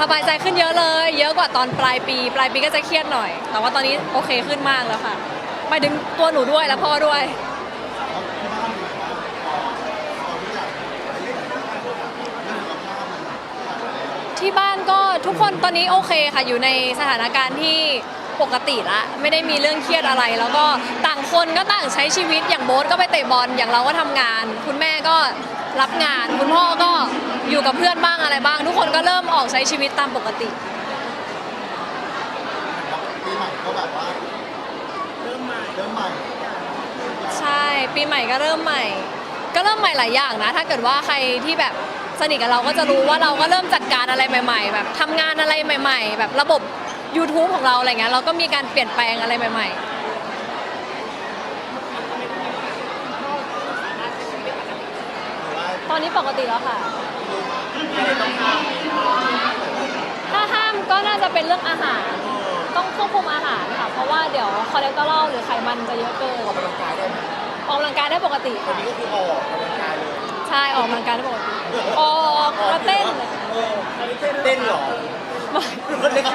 สบายใจขึ้นเยอะเลย เยอะกว่าตอนปลายปี ปลายปีก็จะเครียดหน่อย แต่ว่าตอนนี้โอเคขึ้นมากแล้วค่ะหมายถึงตัวหนูด้วยและพ่อด้วย ที่บ้านก็ทุกคนตอนนี้โอเคค่ะ อยู่ในสถานการณ์ที่ปกติละ ไม่ได้มีเรื่องเครียดอะไร แล้วก็ต่างคนก็ต่างใช้ชีวิตอย่างโบ๊ทก็ไปเตะบอลอย่างเราก็ทำงาน คุณแม่ก็ รับงานคุณพ่อก็อยู่กับเพื่อนบ้างอะไรบ้าง ทุกคนก็เริ่มออกใช้ชีวิตตามปกติ ปีใหม่ก็แบบว่าเริ่มใหม่เริ่มใหม่ใช่ปีใหม่ก็เริ่มใหม่ ก็เริ่มใหม่หลายอย่างนะ ถ้าเกิดว่าใครที่แบบสนิทกับเราก็จะรู้ว่าเราก็เริ่มจัดการอะไรใหม่ ๆ แบบทำงานอะไรใหม่ ๆ แบบระบบ YouTube ของเราอะไรเงี้ยเราก็มีการเปลี่ยนแปลงอะไรใหม่ ๆ อนนี้ปกติแล้วค่ะ ถ้าห้ามก็น่าจะเป็นเรื่องอาหาร ต้องควบคุมอาหารค่ะ เพราะว่าเดี๋ยวคอเลสเตอรอลหรือไขมันจะเยอะเกินออกกำลังกายได้ไหมออกกำลังกายได้ปกติวันนี้ก็คือออกกำลังกายเลยใช่ออกกำลังกายได้ปกติออกมาเต้นเออเต้นเหรอ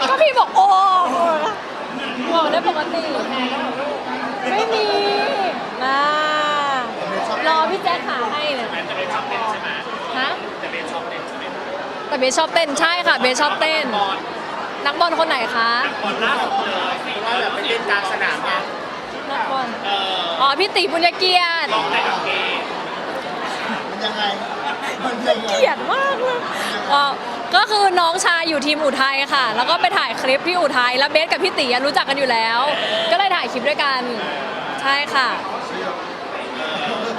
ก็พี่บอกโอ้บอกได้ปกติ ไม่มีนะ รอพี่แจ๊คหาให้เนี่ยแต่เบสชอบเต้นใช่ไหมฮะแต่เบสชอบเต้นใช่ไหมแต่เบสชอบเต้นใช่ค่ะเบสชอบเต้น บอลนักบอลคนไหนคะบอลล่าสุดเลยสี่ว่าแบบไปเล่นกลางสนามไงนักบอลเอออ๋อพี่ติบุญเกียรติลองแต่กับเกย์มันยังไง มันยังไงเกลียดมากเลยอ๋อก็คือน้องชายอยู่ทีมอุทัยค่ะ แล้วก็ไปถ่ายคลิปที่อุทัยแล้วเบสกับพี่ติอะรู้จักกันอยู่แล้ว ก็เลยถ่ายคลิปด้วยกัน ใช่ค่ะ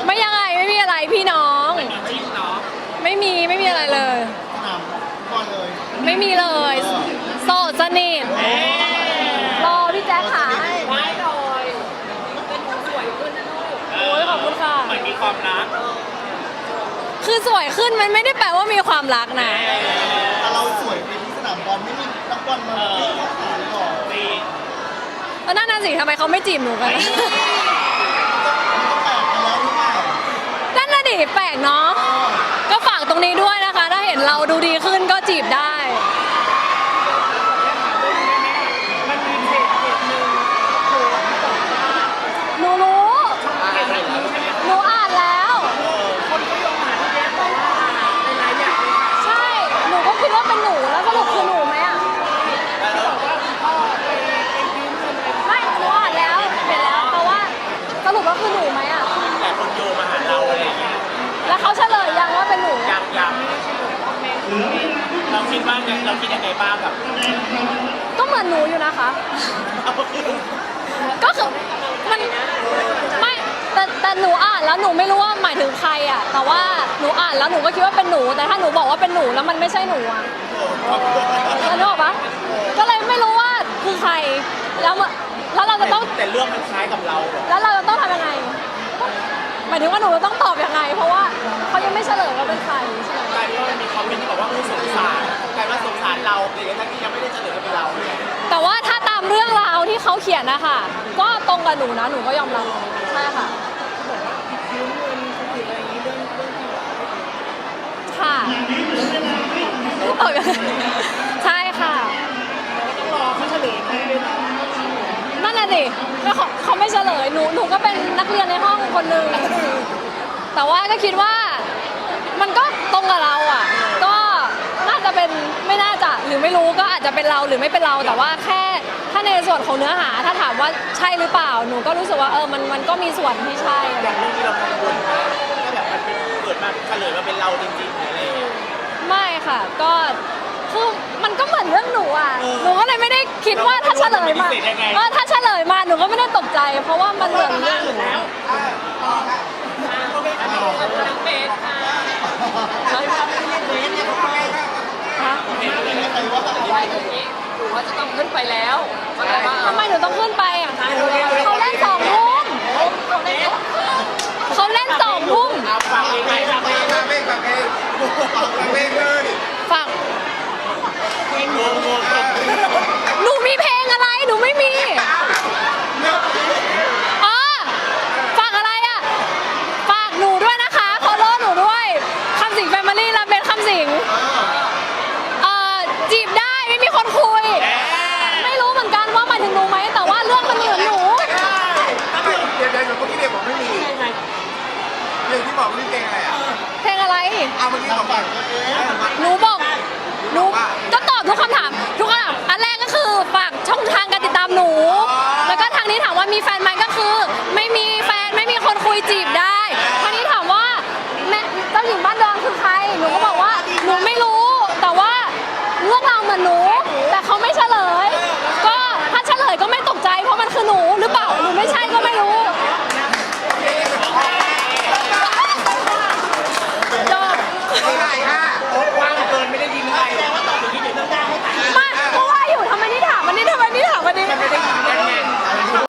ไม่ยังไงไม่มีอะไรพี่น้องจริงเนาะไม่มีไม่มีอะไรเลยสนามก่อนเลยไม่มีเลยโสดสนิทรอพี่แจ๊คหาให้ไว้หน่อยเป็นสวยขึ้นนะลูก โอ้ยขอบคุณค่ะ เหมือนมีความรักคือสวยขึ้นมันไม่ได้แปลว่ามีความรักนะ แต่เราสวยไปที่สนามบอลไม่มีนักบอลมาวิ่งเข้าหาเลยหรอ ดี แล้วนั่นน่ะสิทำไมเขาไม่จีบหนูกันมันก็แปลกไปแล้วหรือเปล่า นั่นน่ะ ดแปลกเนาะก็ฝากตรงนี้ด้วยนะคะ ถ้าเห็นเราดูดีขึ้นก็จีบได้ มันมีเพจเพจหนึ่ง หนูรู้ เพจหนึ่ง หนูอ่านแล้ว คนก็ยงหาที่แจ๊คบอกว่าในหลายอย่างเลยค่ะ ใช่ หนูก็คิดว่าเป็นหนู แล้วสรุปคือหนูไหมอะ บอกว่าคุณพ่อไปไปยืมเงินไป ไม่ หนูอ่านแล้ว เห็นแล้วแต่ว่าสรุปว่าคือหนูไหมอะ แต่คนโยมาหาเราอะไรอย่างเงี้ย แล้วเขาเฉลยยังว่าเป็นหนู ยังยังเราคิดว่าเราคิดยังไงบ้างกับก็เหมือนหนูอยู่นะคะ ก็คือมันไม่แต่แต่หนูอ่านแล้วหนูไม่รู้ว่าหมายถึงใครอะ แต่ว่าหนูอ่านแล้วหนูก็คิดว่าเป็นหนู แต่ถ้าหนูบอกว่าเป็นหนูแล้วมันไม่ใช่หนูอะแล้วนึกออกปะก็เลยไม่รู้ว่าคือใครแล้วมันแล้วเราจะต้องแต่เรื่องมันคล้ายกับเราเหรอแล้วเราจะต้องทำยังไง หมายถึงว่าหนูจะต้องตอบยังไง เพราะว่าเขายังไม่เฉลยว่าเป็นใครใช่ไหมกลายเป็นว่ามันมีคอมเมนต์ที่บอกว่าคือสงสารกลายว่าสงสารเราหรืองทั้งที่ยังไม่ได้เฉลยว่าเป็นเราเนี่ยแต่ว่าถ้าตามเรื่องราวที่เขาเขียนนะคะก็ตรงกับหนูนะหนูก็ยอมรับใช่ค่ะ ยืมเงินคนอื่นอะไรอย่างงี้เรื่องเรื่องที่ ค่ะเออใช่ค่ะ ต้องรอเขาเฉลยไหมเลยนะ นั่นน่ะดิก็เขาเขาไม่เฉลยหนูหนูก็เป็นนักเรียนในห้องคนหนึ่งแต่ว่าก็คิดว่ามันก็ตรงกับเราอะ ก็น่าจะเป็นไม่น่าจะหรือไม่รู้ก็อาจจะเป็นเราหรือไม่เป็นเราแต่ว่าแค่ถ้าในส่วนของเนื้อหาถ้าถามว่าใช่หรือเปล่าหนูก็รู้สึกว่าเออมันมันก็มีส่วนที่ใช่อะไรอย่างเรื่องที่เรากังวลนะถ้าแบบมันเป็นเกิดมาเฉลยมาเป็นเราจริงๆหรืออะไรอย่างเงี้ยไม่ค่ะ ก็ คือมันก็เหมือนเรื่องหนูอะ หนูก็เลยไม่ได้คิดว่าถ้าเฉลยมาเออถ้าเฉลยมาหนูก็ไม่ได้ตกใจ เพราะว่ามันเหมือนเรื่องหนูแล้วฮะว่าจะต้องขึ้นไปแล้วเข้าใจปะทำไมหนูต้องขึ้นไปอะเขาเล่นสองทุ่มเขาเล่นสองทุ่มเอาฝากเองไหมฝากเองฝากเพลงฝากเพลงฝากเพลงเลย รี่รับเบนคำสิงเอ่อจีบได้ไม่มีคนคุย ไม่รู้เหมือนกันว่ามายถึงหนูไหมแต่ว่าเรื่องมันเหมือนหนูทำไมยวเดี๋ยวเดี๋ยวเมื่อกี้เด็กบอกไม่มีเรื่องที่บอกนี่เพลงอะไรอะเพลงอะไร เอาเมื่อกี้บอกไปหนูบอกหนูก็ตอบทุกคำถามทุกคำถาม